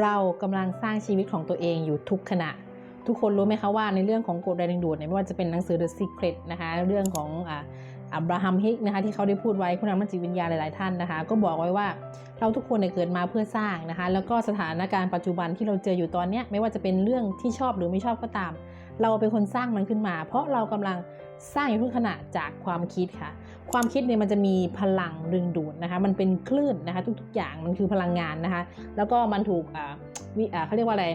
เรากำลังสร้างชีวิตของตัวเองอยู่ทุกขณะ ทุกคนรู้ไหมคะว่าในเรื่องของกฎแรงดึงดูดเนี่ยไม่ว่าจะเป็นหนังสือ The Secret นะคะเรื่องของอ่าอับราฮัมฮิกนะคะที่เขาได้พูดไว้ผู้นำทางจิตวิญญาณหลาย ๆ ท่านนะคะ ก็บอกไว้ว่าเราทุกคนเนี่ยเกิดมาเพื่อสร้างนะคะ แล้วก็สถานการณ์ปัจจุบันที่เราเจออยู่ตอนนี้ไม่ว่าจะเป็นเรื่องที่ชอบหรือไม่ชอบก็ตาม เราเป็นคนสร้างมันขึ้นมา เพราะเรากำลังสร้างอยู่ทุกขณะจากความคิดค่ะ ความคิดเนี่ยมันจะมีพลังดึงดูดนะคะ มันเป็นคลื่นนะคะ ทุกๆ อย่างมันคือพลังงานนะคะ แล้วก็มันถูกอ่าวิอ่าเขาเรียกว่าอะไร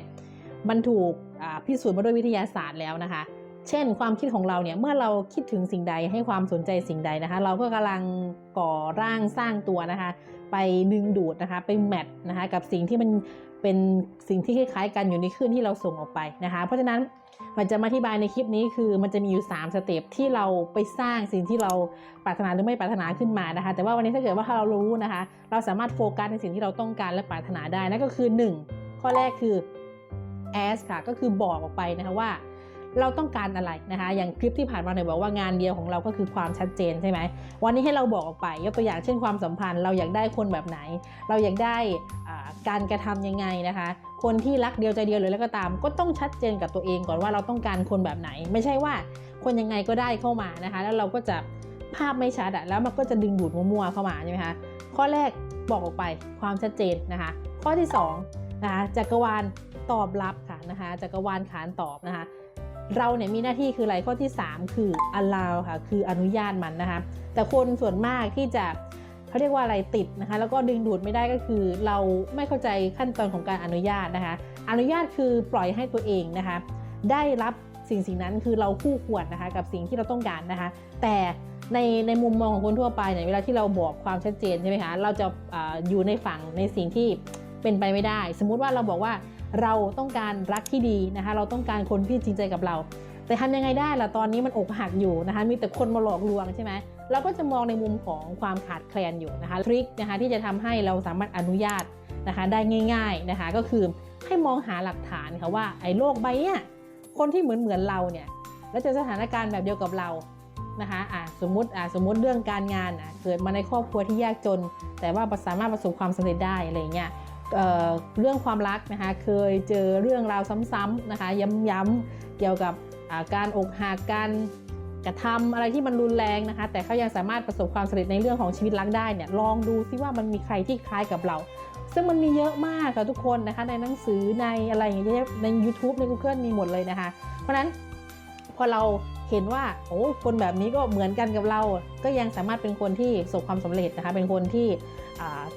มันถูกอ่าพิสูจน์มาด้วยวิทยาศาสตร์แล้วนะคะ เช่น ความคิดของเราเนี่ยเมื่อเราคิดถึงสิ่งใดให้ความสนใจสิ่งใดนะคะ เราก็กำลังก่อร่างสร้างตัวนะคะ ไปดึงดูดนะคะไปแมทนะคะกับสิ่งที่มันเป็นสิ่งที่คล้ายๆกันอยู่ในคลื่นที่เราส่งออกไปนะคะ เพราะฉะนั้นมันจะมาอธิบายในคลิปนี้คือมันจะมีอยู่ 3 สเต็ปที่เราไปสร้างสิ่งที่เราปรารถนาหรือไม่ปรารถนาขึ้นมานะคะ แต่ว่าวันนี้ถ้าเกิดว่าถ้าเรารู้นะคะ เราสามารถโฟกัสในสิ่งที่เราต้องการและปรารถนาได้นั่นก็คือ 1 ข้อแรกคือ ask ค่ะก็คือบอกออกไปนะคะว่า เราต้องการอะไรนะคะ อย่างคลิปที่ผ่านมาหน่อยบอกว่างานเดียวของเราก็คือความชัดเจนใช่ไหมวันนี้ให้เราบอกออกไปยกตัวอย่างเช่นความสัมพันธ์ เราอยากได้คนแบบไหน เราอยากได้การกระทำยังไงนะคะ คนที่รักเดียวใจเดียวหรืออะไรก็ตาม ก็ต้องชัดเจนกับตัวเองก่อนว่าเราต้องการคนแบบไหน ไม่ใช่ว่าคนยังไงก็ได้เข้ามานะคะ แล้วเราก็จะภาพไม่ชัดอะแล้วมันก็จะดึงดูดมั่วๆเข้ามาใช่ไหมคะข้อแรกบอกออกไปความชัดเจนนะคะ ข้อที่สองนะคะจักรวาลตอบรับค่ะนะคะจักรวาลขานตอบนะคะ เราเนี่ยมีหน้าที่คืออะไรข้อที่ 3 คือ allow ค่ะคืออนุญาตมันนะคะ แต่คนส่วนมากที่จะเขาเรียกว่าอะไรติดนะคะ แล้วก็ดึงดูดไม่ได้ก็คือ เราไม่เข้าใจขั้นตอนของการอนุญาตนะคะ อนุญาตคือปล่อยให้ตัวเองนะคะ ได้รับสิ่งสิ่งนั้นคือเราคู่ควรนะคะ กับสิ่งที่เราต้องการนะคะ แต่ในในมุมมองของคนทั่วไปเนี่ยเวลาที่เราบอกความชัดเจนใช่ไหมคะเราจะออยู่ในฝั่งในสิ่งที่เป็นไปไม่ได้ สมมุติว่าเราบอกว่า เราต้องการรักที่ดีนะคะ เราต้องการคนที่จริงใจกับเรา แต่ทำยังไงได้ล่ะตอนนี้มันอกหักอยู่นะคะ มีแต่คนมาหลอกลวงใช่ไหมเราก็จะมองในมุมของความขาดแคลนอยู่นะคะทริคนะคะที่จะทำให้เราสามารถอนุญาตนะคะได้ง่าย ๆนะคะ ก็คือให้มองหาหลักฐานค่ะว่าไอ้โลกใบเนี้ยคนที่เหมือนเหมือนเราเนี่ยแล้วเจอสถานการณ์แบบเดียวกับเรานะคะอะสมมติอะสมมติเรื่องการงานอะเกิดมาในครอบครัวที่ยากจน แต่ว่าสามารถประสบความสำเร็จได้อะไรเงี้ย เเรื่องความรักนะคะเคยเจอเรื่องราวซ้ำๆนะคะย้ำๆเกี่ยวกับาการอกหักการกระทำอะไรที่มันรุนแรงนะคะ แต่เขายังสามารถประสบความสำเร็จในเรื่องของชีวิตรักได้เนี่ยลองดูซิว่ามันมีใครที่คล้ายกับเรา ซึ่งมันมีเยอะมากค่ะทุกคนนะคะในหนังสือในอะไรอย่างเงี้ยใน YouTube ใน Google มีหมดเลยนะคะ เพราะฉะนั้น พอเราเห็นว่าโอ้คนแบบนี้ก็เหมือนกันกับเรา ก็ยังสามารถเป็นคนที่ประสบความสำเร็จนะคะ เป็นคนที่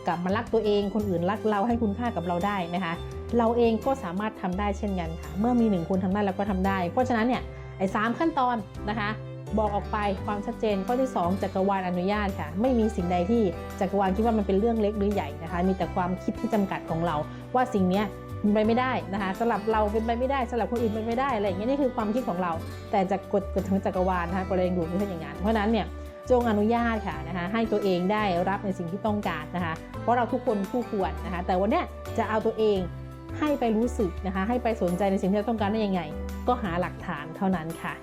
กลับมารักตัวเอง คนอื่นรักเราให้คุณค่ากับเราได้นะคะ เราเองก็สามารถทำได้เช่นกันค่ะ เมื่อมีหนึ่งคนทำได้เราก็ทำได้ เพราะฉะนั้นเนี่ยไอ้สามขั้นตอนนะคะ บอกออกไปความชัดเจนข้อที่ 2จักรวาลอนุญาตค่ะ ไม่มีสิ่งใดที่จักรวาลคิดว่ามันเป็นเรื่องเล็กหรือใหญ่นะคะ มีแต่ความคิดที่จำกัดของเราว่าสิ่งนี้ เป็นไปไม่ได้นะคะสำหรับเราเป็นไปไม่ได้สำหรับคนอื่นเป็นไปไม่ได้อะไรอย่างเงี้ยนี่คือความคิดของเรา แต่จะกดกดถึงจักรวาลนะคะกฎแรงดูดไม่ใช่อย่างนั้นเพราะฉะนั้นเนี่ยจงอนุญาตค่ะนะคะให้ตัวเองได้รับในสิ่งที่ต้องการนะคะเพราะเราทุกคนคู่ควรนะคะแต่วันเนี้ยจะเอาตัวเองให้ไปรู้สึกนะคะให้ไปสนใจในสิ่งที่เราต้องการได้ยังไง ก็หาหลักฐานเท่านั้นค่ะ